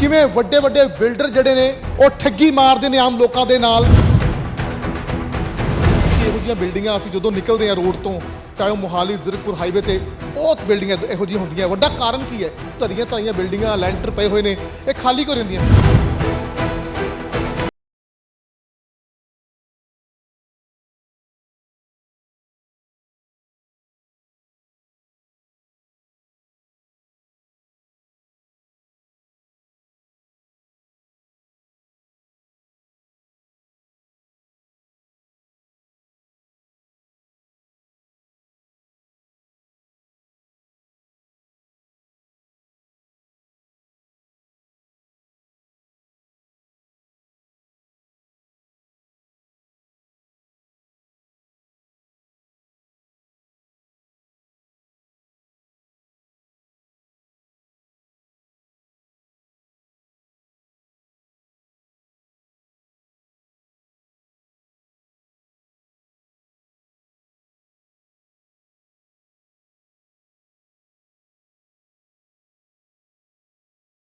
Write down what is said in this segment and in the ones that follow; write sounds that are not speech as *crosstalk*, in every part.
ਕਿਵੇਂ ਵੱਡੇ ਵੱਡੇ ਬਿਲਡਰ ਜਿਹੜੇ ਨੇ, ਉਹ ਠੱਗੀ ਮਾਰਦੇ ਨੇ ਆਮ ਲੋਕਾਂ ਦੇ ਨਾਲ? ਇਹੋ ਜਿਹੀਆਂ ਬਿਲਡਿੰਗਾਂ ਅਸੀਂ ਜਦੋਂ ਨਿਕਲਦੇ ਹਾਂ ਰੋਡ ਤੋਂ, ਚਾਹੇ ਉਹ ਮੋਹਾਲੀ, ਜ਼ੀਰਕਪੁਰ ਹਾਈਵੇ ਤੇ, ਬਹੁਤ ਬਿਲਡਿੰਗਾਂ ਇਹੋ ਜਿਹੀਆਂ ਹੁੰਦੀਆਂ। ਵੱਡਾ ਕਾਰਨ ਕੀ ਹੈ? ਧਰੀਆਂ ਧਰੀਆਂ ਬਿਲਡਿੰਗਾਂ, ਲੈਂਟਰ ਪਏ ਹੋਏ ਨੇ, ਇਹ ਖਾਲੀ ਕਿਉਂ ਰਹਿੰਦੀਆਂ?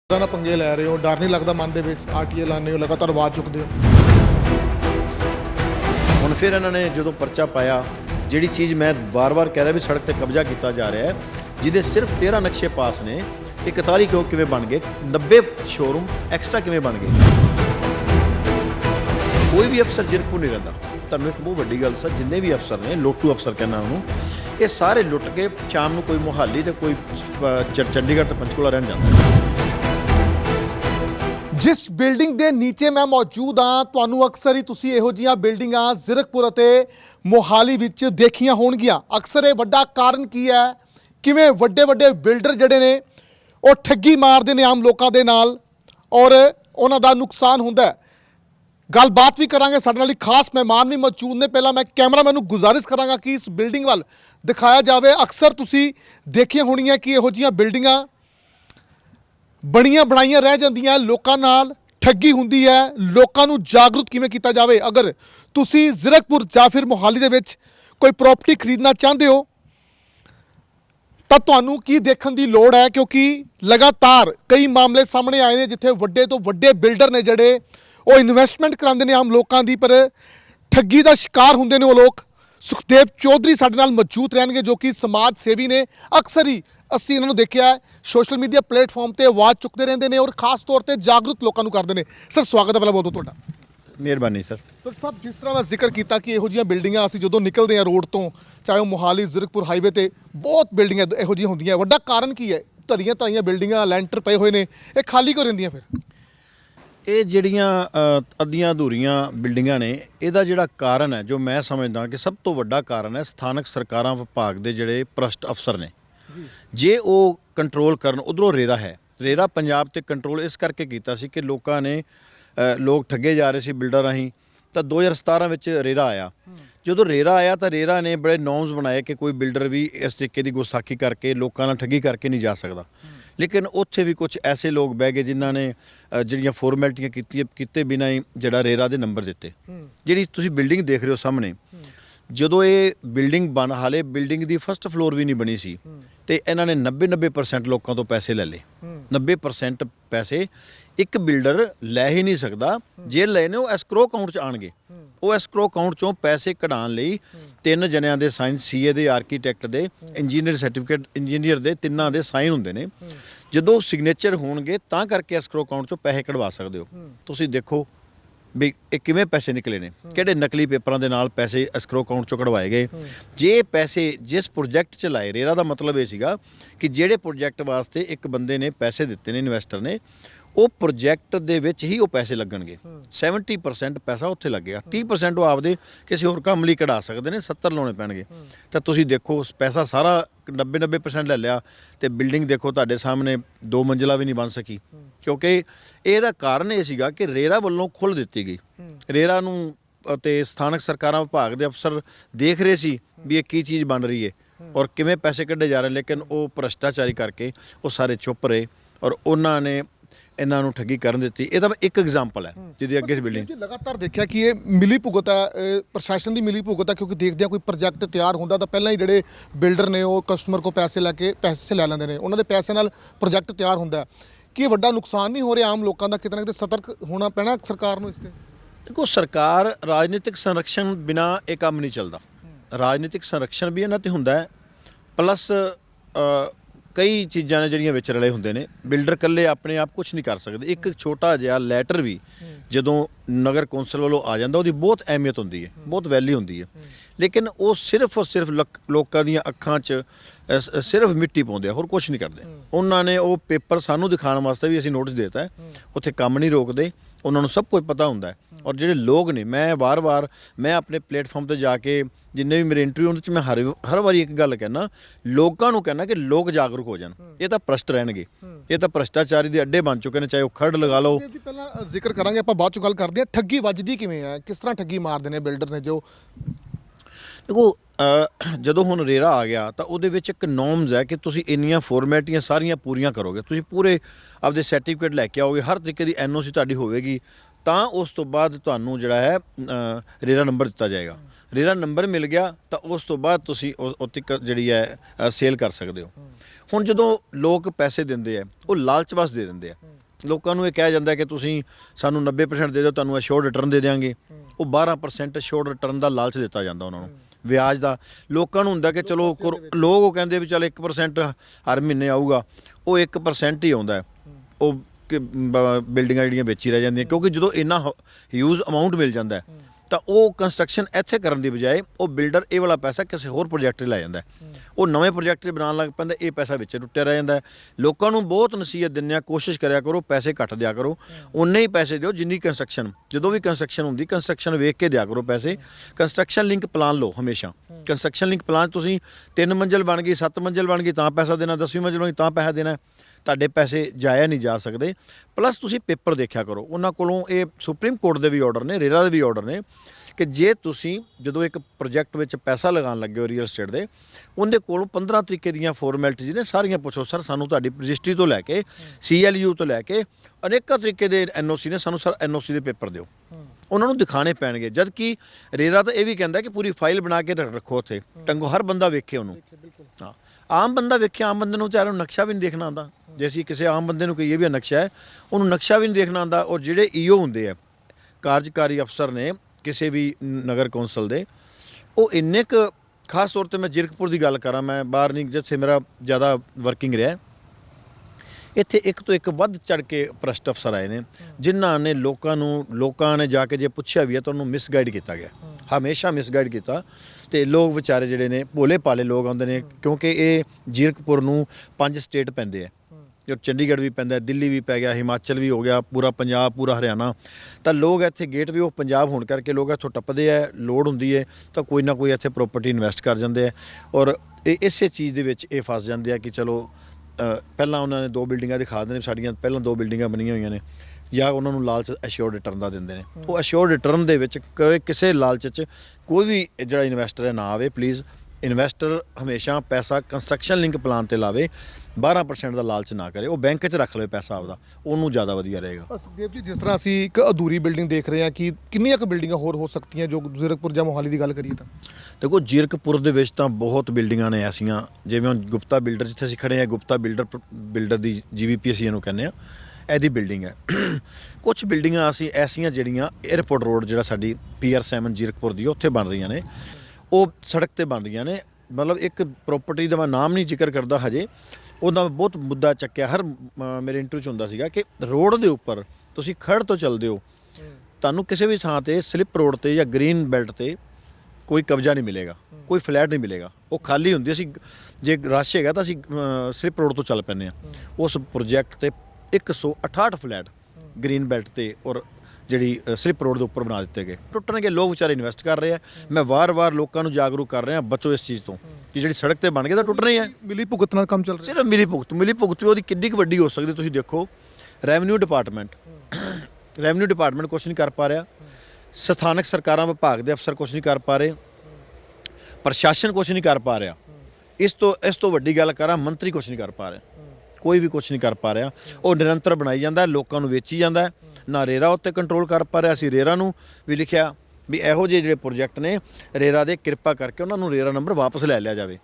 ਨਾ ਪੰਗੇ ਲੈ ਰਹੇ ਹੋ ਡਰ ਨਹੀਂ ਲੱਗਦਾ ਮਨ ਦੇ ਵਿੱਚ ਆਰਟੀਏ ਲਾਣੇ ਹੋ ਲਗਾਤਾਰ ਆਵਾਜ਼ ਚੁੱਕਦੇ ਹੋ? ਹੁਣ ਫਿਰ ਇਹਨਾਂ ਨੇ ਜਦੋਂ ਪਰਚਾ ਪਾਇਆ ਜਿਹੜੀ ਚੀਜ਼ ਮੈਂ ਵਾਰ-ਵਾਰ ਕਹਿ ਰਿਹਾ ਵੀ ਸੜਕ ਤੇ ਕਬਜ਼ਾ ਕੀਤਾ ਜਾ ਰਿਹਾ ਹੈ ਜਿਹਦੇ ਸਿਰਫ 13 ਨਕਸ਼ੇ ਪਾਸ ਨੇ ਇਹ 41 ਕਿਉਂ ਕਿਵੇਂ ਬਣ ਗਏ 90 ਸ਼ੋਰੂਮ ਐਕਸਟਰਾ ਕਿਵੇਂ ਬਣ ਗਏ? ਕੋਈ ਵੀ ਅਫਸਰ ਜਿਰਕੂ ਨਹੀਂ ਰਹਿੰਦਾ। ਤੁਹਾਨੂੰ ਇੱਕ ਬਹੁਤ ਵੱਡੀ ਗੱਲ ਸਰ ਜਿੰਨੇ ਵੀ ਅਫਸਰ ਨੇ ਲੋਟੂ ਅਫਸਰ ਕਹਿੰਦਾ ਉਹਨੂੰ ਇਹ ਸਾਰੇ ਲੁੱਟ ਕੇ ਸ਼ਾਮ ਨੂੰ ਕੋਈ ਮੁਹਾਲੀ ਤੇ ਕੋਈ ਅ, ਚ- ਚੰਡੀਗੜ੍ਹ ਤੇ ਪੰਚਕੂਲਾ ਰਹਿਣ ਜਾਂਦਾ। ਜਿਸ ਬਿਲਡਿੰਗ ਦੇ ਨੀਚੇ ਮੈਂ ਮੌਜੂਦ ਹਾਂ, ਤੁਹਾਨੂੰ ਅਕਸਰ ਹੀ ਤੁਸੀਂ ਇਹੋ ਜੀਆਂ ਬਿਲਡਿੰਗਾਂ ਜ਼ੀਰਕਪੁਰ ਅਤੇ ਮੋਹਾਲੀ ਵਿੱਚ ਦੇਖੀਆਂ ਹੋਣਗੀਆਂ। ਅਕਸਰ ਇਹ ਵੱਡਾ ਕਾਰਨ ਕੀ ਹੈ? ਕਿਵੇਂ ਵੱਡੇ ਵੱਡੇ ਬਿਲਡਰ ਜਿਹੜੇ ਨੇ, ਉਹ ਠੱਗੀ ਮਾਰਦੇ ਨੇ ਆਮ ਲੋਕਾਂ ਦੇ ਨਾਲ ਔਰ ਉਹਨਾਂ ਦਾ ਨੁਕਸਾਨ ਹੁੰਦਾ ਹੈ। ਗੱਲਬਾਤ ਵੀ ਕਰਾਂਗੇ, ਸਾਡੇ ਨਾਲ ਇੱਕ ਖਾਸ ਮਹਿਮਾਨ ਵੀ ਮੌਜੂਦ ਨੇ। ਪਹਿਲਾਂ ਮੈਂ ਕੈਮਰਾਮੈਨ ਨੂੰ ਗੁਜ਼ਾਰਿਸ਼ ਕਰਾਂਗਾ ਕਿ ਇਸ ਬਿਲਡਿੰਗ ਵੱਲ ਦਿਖਾਇਆ ਜਾਵੇ। ਅਕਸਰ ਤੁਸੀਂ ਦੇਖੀਆਂ ਹੋਣੀਆਂ ਕਿ ਇਹੋ ਜੀਆਂ ਬਿਲਡਿੰਗਾਂ ਬਣੀਆਂ ਬਣਾਈਆਂ ਰਹਿ ਜਾਂਦੀਆਂ, ਲੋਕਾਂ ਨਾਲ ਠੱਗੀ ਹੁੰਦੀ ਹੈ, ਲੋਕਾਂ ਨੂੰ ਜਾਗਰੂਕ ਕਿਵੇਂ ਕੀਤਾ ਜਾਵੇ? ਅਗਰ ਤੁਸੀਂ ਜ਼ੀਰਕਪੁਰ ਜਾਂ ਫਿਰ ਮੋਹਾਲੀ ਦੇ ਵਿੱਚ ਕੋਈ ਪ੍ਰਾਪਰਟੀ ਖਰੀਦਣਾ ਚਾਹੁੰਦੇ ਹੋ, ਤਾਂ ਤੁਹਾਨੂੰ ਕੀ ਦੇਖਣ ਦੀ ਲੋੜ ਹੈ? ਕਿਉਂਕਿ ਲਗਾਤਾਰ ਕਈ ਮਾਮਲੇ ਸਾਹਮਣੇ ਆਏ ਨੇ ਜਿੱਥੇ ਵੱਡੇ ਤੋਂ ਵੱਡੇ ਬਿਲਡਰ ਨੇ ਜਿਹੜੇ, ਉਹ ਇਨਵੈਸਟਮੈਂਟ ਕਰਾਉਂਦੇ ਨੇ ਆਮ ਲੋਕਾਂ ਦੀ, ਪਰ ਠੱਗੀ ਦਾ ਸ਼ਿਕਾਰ ਹੁੰਦੇ ਨੇ ਉਹ ਲੋਕ। ਸੁਖਦੇਵ ਚੌਧਰੀ ਸਾਡੇ ਨਾਲ ਮੌਜੂਦ ਰਹਿਣਗੇ ਜੋ ਕਿ ਸਮਾਜ ਸੇਵੀ ਨੇ। ਅਕਸਰ ਹੀ ਅਸੀਂ ਇਹਨਾਂ ਨੂੰ ਦੇਖਿਆ ਹੈ ਸੋਸ਼ਲ ਮੀਡੀਆ ਪਲੇਟਫਾਰਮ ਤੇ ਆਵਾਜ਼ ਚੁੱਕਦੇ ਰਹਿੰਦੇ ਨੇ ਔਰ ਖਾਸ ਤੌਰ ਤੇ ਜਾਗਰੂਕ ਲੋਕਾਂ ਨੂੰ ਕਰਦੇ ਨੇ। ਸਰ ਸਵਾਗਤ ਹੈ ਪਹਿਲਾਂ ਬਹੁਤ ਬਹੁਤ ਤੁਹਾਡਾ। ਮਿਹਰਬਾਨੀ ਸਰ। ਸਰ ਸਭ ਜਿਸ ਤਰ੍ਹਾਂ ਮੈਂ ਜ਼ਿਕਰ ਕੀਤਾ ਕਿ ਇਹੋ ਜਿਹੀਆਂ ਬਿਲਡਿੰਗਾਂ ਅਸੀਂ ਜਦੋਂ ਨਿਕਲਦੇ ਹਾਂ ਰੋਡ ਤੋਂ ਚਾਹੇ ਉਹ ਮੋਹਾਲੀ ਜ਼ੀਰਕਪੁਰ ਹਾਈਵੇ ਤੇ ਬਹੁਤ ਬਿਲਡਿੰਗਾਂ ਇਹੋ ਜਿਹੀਆਂ ਹੁੰਦੀਆਂ। ਵੱਡਾ ਕਾਰਨ ਕੀ ਹੈ? ਧਰੀਆਂ ਧਰੀਆਂ ਬਿਲਡਿੰਗਾਂ ਲੈਂਟਰ ਪਏ ਹੋਏ ਨੇ। ਇਹ ਖਾਲੀ ਕਿਉਂ ਰਹਿੰਦੀਆਂ ਫਿਰ? ਇਹ ਜਿਹੜੀਆਂ ਅ, ਅੱਧੀਆਂ ਅਧੂਰੀਆਂ ਬਿਲਡਿੰਗਾਂ ਨੇ ਇਹਦਾ ਜਿਹੜਾ ਕਾਰਨ ਹੈ ਜੋ ਮੈਂ ਸਮਝਦਾ ਕਿ ਸਭ ਤੋਂ ਵੱਡਾ ਕਾਰਨ ਹੈ ਸਥਾਨਕ ਸਰਕਾਰਾਂ ਵਿਭਾਗ ਦੇ ਜਿਹੜੇ ਭ੍ਰਸ਼ਟ ਅਫਸਰ ਨੇ। ਜੇ ਉਹ ਕੰਟਰੋਲ ਕਰਨ, ਉਧਰੋਂ ਰੇਰਾ ਹੈ। ਰੇਰਾ ਪੰਜਾਬ ਤੇ ਕੰਟਰੋਲ ਇਸ ਕਰਕੇ ਕੀਤਾ ਸੀ ਕਿ ਲੋਕਾਂ ਨੇ ਲੋਕ ਠੱਗੇ ਜਾ ਰਹੇ ਸੀ ਬਿਲਡਰ ਰਾਹੀਂ, ਤਾਂ 2017 ਵਿੱਚ ਰੇਰਾ ਆਇਆ। ਜਦੋਂ ਰੇਰਾ ਆਇਆ ਤਾਂ ਰੇਰਾ ਨੇ ਬੜੇ ਨੌਰਮਸ ਬਣਾਏ ਕਿ ਕੋਈ ਬਿਲਡਰ ਵੀ ਇਸ ਤਰੀਕੇ ਦੀ ਗੁਸਤਾਖੀ ਕਰਕੇ, ਲੋਕਾਂ ਨਾਲ ਠੱਗੀ ਕਰਕੇ ਨਹੀਂ ਜਾ ਸਕਦਾ। ਲੇਕਿਨ ਉੱਥੇ ਵੀ ਕੁਝ ਐਸੇ ਲੋਕ ਬਹਿ ਗਏ ਜਿਨ੍ਹਾਂ ਨੇ ਜਿਹੜੀਆਂ ਫਾਰਮੈਲਿਟੀਆਂ ਕੀਤੀਆਂ, ਕੀਤੇ ਬਿਨਾਂ ਹੀ ਜਿਹੜਾ ਰੇਰਾ ਦੇ ਨੰਬਰ ਦਿੱਤੇ। ਜਿਹੜੀ ਤੁਸੀਂ ਬਿਲਡਿੰਗ ਦੇਖ ਰਹੇ ਹੋ ਸਾਹਮਣੇ, ਜਦੋਂ ਇਹ ਬਿਲਡਿੰਗ ਬਣ, ਹਾਲੇ ਬਿਲਡਿੰਗ ਦੀ ਫਸਟ ਫਲੋਰ ਵੀ ਨਹੀਂ ਬਣੀ ਸੀ। ਤੇ ਇਹਨਾਂ ਨੇ 90 90% ਲੋਕਾਂ ਤੋਂ ਪੈਸੇ ਲੈ ਲਏ। 90% ਪੈਸੇ ਇੱਕ ਬਿਲਡਰ ਲੈ ਹੀ ਨਹੀਂ ਸਕਦਾ। ਜੇ ਲਏ ਨੇ ਉਹ ਐਸਕਰੋ ਅਕਾਊਂਟ 'ਚ ਆਣਗੇ। ਉਹ ਐਸਕਰੋ ਅਕਾਊਂਟ 'ਚੋਂ ਪੈਸੇ ਕਢਾਉਣ ਲਈ ਤਿੰਨ ਜਣਿਆਂ ਦੇ ਸਾਈਨ ਸੀਏ ਦੇ ਆਰਕੀਟੈਕਟ ਦੇ ਇੰਜੀਨੀਅਰ ਸਰਟੀਫਿਕੇਟ ਇੰਜੀਨੀਅਰ ਦੇ ਤਿੰਨਾਂ ਦੇ ਸਾਈਨ ਹੁੰਦੇ ਨੇ। ਜਦੋਂ ਸਿਗਨੇਚਰ ਹੋਣਗੇ ਤਾਂ ਕਰਕੇ ਐਸਕਰੋ ਅਕਾਊਂਟ 'ਚੋਂ ਪੈਸੇ ਕਢਵਾ ਸਕਦੇ ਹੋ। ਤੁਸੀਂ ਦੇਖੋ ਵੀ ਇਹ ਕਿਵੇਂ ਪੈਸੇ ਨਿਕਲੇ ਨੇ? ਕਿਹੜੇ ਨਕਲੀ ਪੇਪਰਾਂ ਦੇ ਨਾਲ ਪੈਸੇ ਐਸਕਰੋ ਅਕਾਊਂਟ ਚੋਂ ਕਢਵਾਏ ਗਏ? ਜੇ ਪੈਸੇ ਜਿਸ ਪ੍ਰੋਜੈਕਟ ਚ ਲਾਏ ਰੇਰਾ ਦਾ ਮਤਲਬ ਇਹ ਸੀਗਾ ਕਿ ਜਿਹੜੇ ਪ੍ਰੋਜੈਕਟ ਵਾਸਤੇ ਇੱਕ ਬੰਦੇ ਨੇ ਪੈਸੇ ਦਿੱਤੇ ਨੇ ਇਨਵੈਸਟਰ ਨੇ ਉਹ ਪ੍ਰੋਜੈਕਟ ਦੇ ਵਿੱਚ ਹੀ ਉਹ ਪੈਸੇ ਲੱਗਣਗੇ। 70% ਪੈਸਾ ਉੱਥੇ ਲੱਗੇਗਾ। 30% ਉਹ ਆਪਦੇ ਕਿਸੇ ਹੋਰ ਕੰਮ ਲਈ ਕਢਾ ਸਕਦੇ ਨੇ 70 ਲਾਉਣੇ ਪੈਣਗੇ। ਤਾਂ ਤੁਸੀਂ ਦੇਖੋ ਪੈਸਾ ਸਾਰਾ 90 90% ਲੈ ਲਿਆ ਤੇ ਬਿਲਡਿੰਗ ਦੇਖੋ ਤੁਹਾਡੇ ਸਾਹਮਣੇ ਦੋ ਮੰਜ਼ਿਲਾ ਵੀ ਨਹੀਂ ਬਣ ਸਕੀ। ਕਿਉਂਕਿ ਇਹਦਾ ਕਾਰਨ ਇਹ ਸੀਗਾ ਕਿ ਰੇਰਾ ਵੱਲੋਂ ਖੁੱਲ ਦਿੱਤੀ ਗਈ। ਰੇਰਾ ਨੂੰ ਅਤੇ ਸਥਾਨਕ ਸਰਕਾਰਾਂ ਵਿਭਾਗ ਦੇ ਅਫਸਰ ਦੇਖ ਰਹੇ ਸੀ ਵੀ ਇਹ ਕੀ ਚੀਜ਼ ਬਣ ਰਹੀ ਹੈ। ਔਰ ਕਿਵੇਂ ਪੈਸੇ ਕੱਢੇ ਜਾ ਰਹੇ ਲੇਕਿਨ ਉਹ ਭ੍ਰਸ਼ਟਾਚਾਰੀ ਕਰਕੇ ਉਹ ਸਾਰੇ ਚੁੱਪ ਰਹੇ ਔਰ ਉਹਨਾਂ ਨੇ ਇਹਨਾਂ ਨੂੰ ਠੱਗੀ ਕਰਨ ਦਿੱਤੀ। ਇਹ ਤਾਂ ਇੱਕ ਐਗਜ਼ਾਮਪਲ ਹੈ ਜਿਹਦੇ ਅੱਗੇ ਇਸ ਬਿਲਡਿੰਗ ਲਗਾਤਾਰ ਦੇਖਿਆ ਕਿ ਇਹ ਮਿਲੀ ਭੁਗਤ ਹੈ ਪ੍ਰਸ਼ਾਸਨ ਦੀ ਮਿਲੀ ਭੁਗਤ ਹੈ ਕਿਉਂਕਿ ਦੇਖਦੇ ਆ ਕੋਈ ਪ੍ਰੋਜੈਕਟ ਤਿਆਰ ਹੁੰਦਾ ਤਾਂ ਪਹਿਲਾਂ ਹੀ ਜਿਹੜੇ ਬਿਲਡਰ ਨੇ ਉਹ ਕਸਟਮਰ ਕੋ ਪੈਸੇ ਲੈ ਕੇ ਪੈਸੇ ਲੈ ਲੈਂਦੇ ਨੇ। ਉਹਨਾਂ ਦੇ ਪੈਸੇ ਨਾਲ ਪ੍ਰੋਜੈਕਟ ਤਿਆਰ ਹੁੰਦਾ। ਕੀ ਇਹ ਵੱਡਾ ਨੁਕਸਾਨ ਨਹੀਂ ਹੋ ਰਿਹਾ ਆਮ ਲੋਕਾਂ ਦਾ ਕਿਤੇ ਨਾ ਕਿਤੇ ਸਤਰਕ ਹੋਣਾ ਪੈਣਾ ਸਰਕਾਰ ਨੂੰ ਇਸ ਤੇ? ਦੇਖੋ ਸਰਕਾਰ ਰਾਜਨੀਤਿਕ ਸੰਰਕਸ਼ਣ ਬਿਨਾ ਇਹ ਕੰਮ ਨਹੀਂ ਚੱਲਦਾ। ਰਾਜਨੀਤਿਕ ਸੰਰਕਸ਼ਣ ਵੀ ਇਹਨਾਂ ਤੇ ਹੁੰਦਾ ਹੈ ਪਲੱਸ ਕਈ ਚੀਜ਼ਾਂ ਨੇ ਜਿਹੜੀਆਂ ਵਿੱਚ ਰਲੇ ਹੁੰਦੇ ਨੇ। ਬਿਲਡਰ ਇਕੱਲੇ ਆਪਣੇ ਆਪ ਕੁਝ ਨਹੀਂ ਕਰ ਸਕਦੇ। ਇੱਕ ਛੋਟਾ ਜਿਹਾ ਲੈਟਰ ਵੀ ਜਦੋਂ ਨਗਰ ਕੌਂਸਲ ਵੱਲੋਂ ਆ ਜਾਂਦਾ ਉਹਦੀ ਬਹੁਤ ਅਹਿਮੀਅਤ ਹੁੰਦੀ ਹੈ ਬਹੁਤ ਵੈਲਿਊ ਹੁੰਦੀ ਹੈ। ਲੇਕਿਨ ਉਹ ਸਿਰਫ ਔਰ ਸਿਰਫ ਲੋਕ- ਦੀਆਂ ਅੱਖਾਂ 'ਚ ਸਿਰਫ ਮਿੱਟੀ ਪਾਉਂਦੇ ਆ ਹੋਰ ਕੁਝ ਨਹੀਂ ਕਰਦੇ। ਉਹਨਾਂ ਨੇ ਉਹ ਪੇਪਰ ਸਾਨੂੰ ਦਿਖਾਉਣ ਵਾਸਤੇ ਵੀ ਅਸੀਂ ਨੋਟਿਸ ਦਿੱਤਾ ਉੱਥੇ ਕੰਮ ਨਹੀਂ ਰੋਕਦੇ। ਉਹਨਾਂ ਨੂੰ ਸਭ ਕੁਝ ਪਤਾ ਹੁੰਦਾ ਹੈ। ਔਰ ਜਿਹੜੇ ਲੋਕ ਨੇ ਮੈਂ ਵਾਰ-ਵਾਰ ਮੈਂ ਆਪਣੇ ਪਲੇਟਫਾਰਮ ਤੇ ਜਾ ਕੇ ਜਿੰਨੇ ਵੀ ਮੇਰੇ ਇੰਟਰਵਿਊ ਉਹਦੇ ਚ ਮੈਂ ਹਰ ਹਰ ਵਾਰੀ ਇੱਕ ਗੱਲ ਕਹਿਣਾ ਲੋਕਾਂ ਨੂੰ ਕਹਿਣਾ ਕਿ ਲੋਕ ਜਾਗਰੂਕ ਹੋ ਜਾਣ। ਇਹ ਤਾਂ ਭ੍ਰਸ਼ਟ ਰਹਿਣਗੇ। ਇਹ ਤਾਂ ਭ੍ਰਸ਼ਟਾਚਾਰੀ ਦੇ ਅੱਡੇ ਬਣ ਚੁੱਕੇ ਨੇ ਚਾਹੇ ਉਹ ਖਰੜ ਲਗਾ ਲਓ। ਜੀ ਪਹਿਲਾਂ ਜ਼ਿਕਰ ਕਰਾਂਗੇ ਆਪਾਂ ਬਾਅਦ ਚ ਗੱਲ ਕਰਦੇ ਹਾਂ। ਠੱਗੀ ਵੱਜਦੀ ਕਿਵੇਂ ਹੈ? ਕਿਸ ਤਰ੍ਹਾਂ ਠੱਗੀ ਮਾਰਦੇ ਨੇ ਬਿਲਡਰ ਨੇ ਜੋ ਦੇਖੋ ਜਦੋਂ ਹੁਣ ਰੇਰਾ ਆ ਗਿਆ, ਤਾਂ ਉਹਦੇ ਵਿੱਚ ਇੱਕ ਨੋਰਮਸ ਹੈ ਕਿ ਤੁਸੀਂ ਇੰਨੀਆਂ ਫਾਰਮੈਲਟੀਆਂ ਸਾਰੀਆਂ ਪੂਰੀਆਂ ਕਰੋਗੇ। ਤੁਸੀਂ ਪੂਰੇ ਆਪਦੇ ਸਰਟੀਫਿਕੇਟ ਲੈ ਕੇ ਆਓਗੇ, ਹਰ ਤਰੀਕੇ ਦੀ ਐਨਓਸੀ ਤੁਹਾਡੀ ਹੋਵੇਗੀ। ਤਾਂ ਉਸ ਤੋਂ ਬਾਅਦ ਤੁਹਾਨੂੰ ਜਿਹੜਾ ਹੈ ਰੇਰਾ ਨੰਬਰ ਦਿੱਤਾ ਜਾਏਗਾ। ਰੇਰਾ ਨੰਬਰ ਮਿਲ ਗਿਆ, ਤਾਂ ਉਸ ਤੋਂ ਬਾਅਦ ਤੁਸੀਂ ਉਹ ਉਹ ਤੱਕ ਜਿਹੜੀ ਹੈ ਸੇਲ ਕਰ ਸਕਦੇ ਹੋ। ਹੁਣ ਜਦੋਂ ਲੋਕ ਪੈਸੇ ਦਿੰਦੇ ਆ, ਉਹ ਲਾਲਚ ਵਾਸ ਦੇ ਦਿੰਦੇ ਆ। ਲੋਕਾਂ ਨੂੰ ਇਹ ਕਿਹਾ ਜਾਂਦਾ ਕਿ ਤੁਸੀਂ ਸਾਨੂੰ 90% ਦੇ ਦਿਓ, ਤੁਹਾਨੂੰ ਅਸ਼ੋਰਡ ਰਿਟਰਨ ਦੇ ਦੇਵਾਂਗੇ ਉਹ 12% ਅਸ਼ੋਰਡ ਰਿਟਰਨ ਦਾ ਲਾਲਚ ਦਿੱਤਾ ਜਾਂਦਾ ਉਹਨਾਂ ਨੂੰ। ਵਿਆਜ ਦਾ। ਲੋਕਾਂ ਨੂੰ ਹੁੰਦਾ ਕਿ ਚਲੋ ਕਰੋ- ਲੋਕ ਉਹ ਕਹਿੰਦੇ ਵੀ ਚਲ 1% ਹਰ ਮਹੀਨੇ ਆਊਗਾ। ਉਹ 1% ਹੀ ਆਉਂਦਾ ਹੈ। ਉਹ ਕਿ ਬ- ਬਿਲਡਿੰਗਾਂ ਜਿਹੜੀਆਂ ਵਿੱਚ ਰਹਿ ਜਾਂਦੀਆਂ ਕਿਉਂਕਿ ਜਦੋਂ ਇੰਨਾ ਹਿਊਜ ਅਮਾਉਂਟ ਮਿਲ ਜਾਂਦਾ ਹੈ, ਤਾਂ ਉਹ ਕੰਸਟਰਕਸ਼ਨ ਇੱਥੇ ਕਰਨ ਦੀ ਬਜਾਏ ਉਹ ਬਿਲਡਰ ਇਹ ਵਾਲਾ ਪੈਸਾ ਕਿਸੇ ਹੋਰ ਪ੍ਰੋਜੈਕਟ 'ਤੇ ਲੈ ਜਾਂਦਾ ਹੈ। ਉਹ ਨਵੇਂ ਪ੍ਰੋਜੈਕਟ 'ਤੇ ਬਣਾਉਣ ਲੱਗ ਪੈਂਦਾ ਇਹ ਪੈਸਾ ਵਿੱਚ ਟੁੱਟਿਆ ਰਹਿ ਜਾਂਦਾ। ਲੋਕਾਂ ਨੂੰ ਬਹੁਤ ਨਸੀਹਤ ਦਿੰਦੇ ਆ ਕੋਸ਼ਿਸ਼ ਕਰਿਆ ਕਰੋ ਪੈਸੇ ਘੱਟ ਦਿਆ ਕਰੋ। ਉਨੇ ਹੀ ਪੈਸੇ ਦਿਓ ਜਿੰਨੀ ਕੰਸਟਰਕਸ਼ਨ ਜਦੋਂ ਵੀ ਕੰਸਟਰਕਸ਼ਨ ਹੁੰਦੀ ਕੰਸਟਰਕਸ਼ਨ ਵੇਖ ਕੇ ਦਿਆ ਕਰੋ ਪੈਸੇ। ਕੰਸਟਰਕਸ਼ਨ ਲਿੰਕ ਪਲਾਨ ਲਓ ਹਮੇਸ਼ਾ। ਕੰਸਟਰਕਸ਼ਨ ਲਿੰਕ ਪਲਾਨ ਤੁਸੀਂ ਤਿੰਨ ਮੰਜ਼ਲ ਬਣ ਗਈ ਸੱਤ ਮੰਜ਼ਲ ਬਣ ਗਈ ਤਾਂ ਪੈਸਾ ਦੇਣਾ 10ਵੀਂ ਮੰਜ਼ਲ ਬਣ ਗਈ ਤਾਂ ਪੈਸਾ ਦੇਣਾ। ਤੁਹਾਡੇ ਪੈਸੇ ਜਾਇਆ ਨਹੀਂ ਜਾ ਸਕਦੇ। ਪਲੱਸ ਤੁਸੀਂ ਪੇਪਰ ਦੇਖਿਆ ਕਰੋ। ਉਹਨਾਂ ਕੋਲੋਂ ਇਹ ਸੁਪਰੀਮ ਕੋਰਟ ਦੇ ਵੀ ਆਰਡਰ ਨੇ ਰੇਰਾ ਦੇ ਵੀ ਆਰਡਰ ਨੇ। ਕਿ ਜੇ ਤੁਸੀਂ ਜਦੋਂ ਇੱਕ ਪ੍ਰੋਜੈਕਟ ਵਿੱਚ ਪੈਸਾ ਲਗਾਉਣ ਲੱਗੇ ਹੋ ਰੀਅਲ ਐਸਟੇਟ ਦੇ ਉਹਦੇ ਕੋਲੋਂ 15 ਤਰੀਕੇ ਦੀਆਂ ਫਾਰਮੈਲਿਟੀਜ਼ ਨੇ ਸਾਰੀਆਂ ਪੁੱਛੋ ਸਰ ਸਾਨੂੰ ਤੁਹਾਡੀ ਰਜਿਸਟਰੀ ਤੋਂ ਲੈ ਕੇ ਸੀਐਲਯੂ ਤੋਂ ਲੈ ਕੇ ਅਨੇਕਾਂ ਤਰੀਕੇ ਦੇ ਐਨਓਸੀ ਨੇ ਸਾਨੂੰ ਸਰ ਐਨਓਸੀ ਦੇ ਪੇਪਰ ਦਿਓ। ਉਹਨਾਂ ਨੂੰ ਦਿਖਾਣੇ ਪੈਣਗੇ। ਜਦ ਕਿ ਰੇਰਾ ਤਾਂ ਇਹ ਵੀ ਕਹਿੰਦਾ ਕਿ ਪੂਰੀ ਫਾਈਲ ਬਣਾ ਕੇ ਰੱਖ- ਉੱਥੇ। ਟੰਗੋ ਹਰ ਬੰਦਾ ਵੇਖੇ ਉਹਨੂੰ। ਹਾਂ। ਆਮ ਬੰਦਾ ਵੇਖਿਆ ਆਮ ਬੰਦੇ ਨੂੰ ਨੂੰ ਨਕਸ਼ਾ ਵੀ ਨਹੀਂ ਦੇਖਣਾ ਆਉਂਦਾ। ਜੇ ਅਸੀਂ ਕਿਸੇ ਆਮ ਬੰਦੇ ਨੂੰ ਕਹੀਏ ਵੀ ਨਕਸ਼ਾ ਹੈ ਉਹਨੂੰ ਨਕਸ਼ਾ ਵੀ ਨਹੀਂ ਦੇਖਣਾ ਆਉਂਦਾ ਔਰ ਜਿਹੜੇ ਈਓ ਹੁੰਦੇ ਆ ਕਾਰਜਕਾਰੀ ਅਫਸਰ ਨੇ ਕਿਸੇ ਵੀ ਨਗਰ ਕੌਂਸਲ ਦੇ। ਉਹ ਇੰਨੇ ਕੁ ਖਾਸ ਤੌਰ ਤੇ ਮੈਂ ਜਿਰਕਪੁਰ ਦੀ ਗੱਲ ਕਰਾਂ, ਮੈਂ ਬਾਹਰ ਨਹੀਂ, ਜਿੱਥੇ ਮੇਰਾ ਜ਼ਿਆਦਾ ਵਰਕਿੰਗ ਰਿਹਾ। ਇੱਥੇ ਇੱਕ ਤੋਂ ਇੱਕ ਵੱਧ ਚੜ ਕੇ ਭ੍ਰਸ਼ਟ ਅਫਸਰ ਆਏ ਨੇ, ਜਿਨ੍ਹਾਂ ਨੇ ਲੋਕਾਂ ਨੂੰ, ਲੋਕਾਂ ਨੇ ਜਾ ਕੇ ਜੇ ਪੁੱਛਿਆ ਵੀ ਹੈ ਤੁਹਾਨੂੰ ਮਿਸਗਾਈਡ ਕੀਤਾ ਗਿਆ। ਹਮੇਸ਼ਾ ਮਿਸਗਾਈਡ ਕੀਤਾ। ਤੇ ਲੋਕ ਵਿਚਾਰੇ ਜਿਹੜੇ ਨੇ ਭੋਲੇ ਭਾਲੇ ਲੋਕ ਆਉਂਦੇ ਨੇ, ਕਿਉਂਕਿ ਇਹ ਜੀਰਕਪੁਰ ਨੂੰ ਪੰਜ ਸਟੇਟ ਪੈਂਦੇ ਆ। ਜੋ ਚੰਡੀਗੜ੍ਹ ਵੀ ਪੈਂਦਾ, ਦਿੱਲੀ ਵੀ ਪੈ ਗਿਆ, ਹਿਮਾਚਲ ਵੀ ਹੋ ਗਿਆ, ਪੂਰਾ ਪੰਜਾਬ, ਪੂਰਾ ਹਰਿਆਣਾ। ਤਾਂ ਲੋਕ ਇੱਥੇ ਗੇਟ ਵੀ ਉਹ ਪੰਜਾਬ ਹੋਣ ਕਰਕੇ ਲੋਕ ਇੱਥੋਂ ਟੱਪਦੇ ਆ ਲੋਡ ਹੁੰਦੀ ਹੈ ਤਾਂ ਕੋਈ ਨਾ ਕੋਈ ਇੱਥੇ ਪ੍ਰਾਪਰਟੀ ਇਨਵੈਸਟ ਕਰ ਜਾਂਦੇ ਆ। ਔਰ ਇਹ ਇਸੇ ਚੀਜ਼ ਦੇ ਵਿੱਚ ਇਹ ਫਸ ਜਾਂਦੇ ਆ ਕਿ ਚਲੋ ਪਹਿਲਾਂ ਉਹਨਾਂ ਨੇ ਦੋ ਬਿਲਡਿੰਗਾਂ ਦਿਖਾ ਦਿੰਦੇ ਸਾਡੀਆਂ ਪਹਿਲਾਂ ਦੋ ਬਿਲਡਿੰਗਾਂ ਬਣੀਆਂ ਹੋਈਆਂ ਨੇ, ਜਾਂ ਉਹਨਾਂ ਨੂੰ ਲਾਲਚ ਅਸ਼ੋਰ ਰਿਟਰਨ ਦਾ ਦਿੰਦੇ ਨੇ। ਉਹ ਅਸ਼ੋਰ ਰਿਟਰਨ ਦੇ ਵਿੱਚ ਕ- ਕਿਸੇ ਲਾਲਚ 'ਚ ਕੋਈ ਵੀ ਜਿਹੜਾ ਇਨਵੈਸਟਰ ਹੈ ਨਾ ਆਵੇ ਪਲੀਜ਼ ਇਨਵੈਸਟਰ ਹਮੇਸ਼ਾ ਪੈਸਾ ਕੰਸਟਰਕਸ਼ਨ ਲਿੰਕ ਪਲਾਨ ਤੇ ਲਾਵੇ 12% ਦਾ ਲਾਲਚ ਨਾ ਕਰੇ ਉਹ ਬੈਂਕ 'ਚ ਰੱਖ ਲਵੇ ਪੈਸਾ ਆਪਦਾ ਉਹਨੂੰ ਜ਼ਿਆਦਾ ਵਧੀਆ ਰਹੇਗਾ। ਸੁਖਦੇਵ ਜੀ ਜਿਸ ਤਰ੍ਹਾਂ ਅਸੀਂ ਇੱਕ ਅਧੂਰੀ ਬਿਲਡਿੰਗ ਦੇਖ ਰਹੇ ਹਾਂ ਕਿ ਕਿੰਨੀਆਂ ਕੁ ਬਿਲਡਿੰਗਾਂ ਹੋਰ ਹੋ ਸਕਦੀਆਂ ਜੋ ਜ਼ੀਰਕਪੁਰ ਜਾਂ ਮੋਹਾਲੀ ਦੀ ਗੱਲ ਕਰੀਏ ਤਾਂ? ਦੇਖੋ ਜੀਰਕਪੁਰ ਦੇ ਵਿੱਚ ਤਾਂ ਬਹੁਤ ਬਿਲਡਿੰਗਾਂ ਨੇ ਐਸੀਆਂ ਜਿਵੇਂ ਹੁਣ ਗੁਪਤਾ ਬਿਲਡਰ ਜਿੱਥੇ ਅਸੀਂ ਖੜੇ ਆ ਗੁਪਤਾ ਬਿਲਡਰ ਬਿਲਡਰ ਦੀ ਜੀਵੀਪੀ ਅਸੀਂ ਇਹਨੂੰ ਕਹਿੰਦੇ ਆ ਇਹਦੀ ਬਿਲਡਿੰਗ ਹੈ। *clears throat* ਕੁਝ ਬਿਲਡਿੰਗਾਂ ਅਸੀਂ ਐਸੀਆਂ ਜਿਹੜੀਆਂ 에ਅਰਪੋਰਟ ਰੋਡ ਜਿਹੜਾ ਸਾਡੀ ਪੀਆਰ 7 ਜੀਰਕਪੁਰ ਦੀ ਉੱਥੇ ਬਣ ਰਹੀਆਂ ਨੇ। ਉਹ ਸੜਕ ਤੇ ਬਣ ਰਹੀਆਂ ਨੇ ਮਤਲਬ ਇੱਕ ਪ੍ਰਾਪਰਟੀ ਦਾ ਮੈਂ ਨਾਮ ਨਹੀਂ ਜ਼ਿਕਰ ਕਰਦਾ ਹਜੇ ਉਹਦਾ ਬਹੁਤ ਮੁੱਦਾ ਚੱਕਿਆ। ਹਰ ਅ, ਮੇਰੇ ਇੰਟਰਵਿਊ ਚ ਹੁੰਦਾ ਸੀਗਾ ਕਿ ਰੋਡ ਦੇ ਉੱਪਰ ਤੁਸੀਂ ਖੜ ਤੋਂ ਚੱਲਦੇ ਹੋ। ਤੁਹਾਨੂੰ ਕਿਸੇ ਵੀ ਥਾਂ ਤੇ ਸਲਿੱਪ ਰੋਡ ਤੇ ਜਾਂ ਗ੍ਰੀਨ ਬੈਲਟ ਤੇ ਕੋਈ ਕਬਜ਼ਾ ਨਹੀਂ ਮਿਲੇਗਾ ਕੋਈ ਫਲੈਟ ਨਹੀਂ ਮਿਲੇਗਾ। ਉਹ ਖਾਲੀ ਹੁੰਦੀ ਅਸੀਂ ਜੇ ਰਸ਼ ਹੈਗਾ ਤਾਂ ਅਸੀਂ ਸਲਿੱਪ ਰੋਡ ਤੋਂ ਚੱਲ ਪੈਂਦੇ ਆ। ਉਸ ਪ੍ਰੋਜੈਕਟ ਤੇ 168 ਫਲੈਟ ਗ੍ਰੀਨ ਬੈਲਟ ਤੇ ਔਰ ਜਿਹੜੀ ਸਲਿੱਪ ਰੋਡ ਦੇ ਉੱਪਰ ਬਣਾ ਦਿੱਤੇ ਗਏ। ਟੁੱਟਣਗੇ ਲੋਕ ਵਿਚਾਰੇ ਇਨਵੈਸਟ ਕਰ ਰਹੇ ਆ। ਮੈਂ ਵਾਰ-ਵਾਰ ਲੋਕਾਂ ਨੂੰ ਜਾਗਰੂਕ ਕਰ ਰਿਹਾ ਬਚੋ ਇਸ ਚੀਜ਼ ਤੋਂ। ਕਿ ਜਿਹੜੀ ਸੜਕ ਤੇ ਬਣ ਗਏ ਤਾਂ ਟੁੱਟਣੇ ਹੀ। ਆ ਮਿਲੀ ਭੁਗਤ ਨਾਲ ਕੰਮ ਚੱਲ ਰਿਹਾ। ਸਿਰਫ ਮਿਲੀ ਭੁਗਤ ਮਿਲੀ ਭੁਗਤ ਵੀ ਉਹਦੀ ਕਿੰਨੀ ਕੁ ਵੱਡੀ ਹੋ ਸਕਦੀ ਤੁਸੀਂ ਦੇਖੋ। ਰੈਵਨਿਊ ਡਿਪਾਰਟਮੈਂਟ ਰੈਵਨਿਊ ਡਿਪਾਰਟਮੈਂਟ ਕੁਝ ਨਹੀਂ ਕਰ ਪਾ ਰਿਹਾ। ਸਥਾਨਕ ਸਰਕਾਰਾਂ ਵਿਭਾਗ ਦੇ ਅਫਸਰ ਕੁਝ ਨਹੀਂ ਕਰ ਪਾ ਰਹੇ। ਪ੍ਰਸ਼ਾਸਨ ਕੁਝ ਨਹੀਂ ਕਰ ਪਾ ਰਿਹਾ। ਇਸ ਤੋਂ ਇਸ ਤੋਂ ਵੱਡੀ ਗੱਲ ਕਰਾਂ ਮੰਤਰੀ ਕੁਝ ਨਹੀਂ ਕਰ ਪਾ ਰਿਹਾ। ਕੋਈ ਵੀ ਕੁਝ ਨਹੀਂ ਕਰ ਪਾ ਰਿਹਾ। ਉਹ ਨਿਰੰਤਰ ਬਣਾਈ ਜਾਂਦਾ ਲੋਕਾਂ ਨੂੰ ਵੇਚੀ ਜਾਂਦਾ। ਨਾ ਰੇਰਾ ਉੱਤੇ ਕੰਟਰੋਲ ਕਰ ਪਾ ਰਿਹਾ ਸੀ ਰੇਰਾ ਨੂੰ ਵੀ ਲਿਖਿਆ ਵੀ ਇਹੋ ਜਿਹੇ ਜਿਹੜੇ ਪ੍ਰੋਜੈਕਟ ਨੇ ਰੇਰਾ ਦੇ ਕਿਰਪਾ ਕਰਕੇ ਉਹਨਾਂ ਨੂੰ ਰੇਰਾ ਨੰਬਰ ਵਾਪਸ ਲੈ ਲਿਆ ਜਾਵੇ।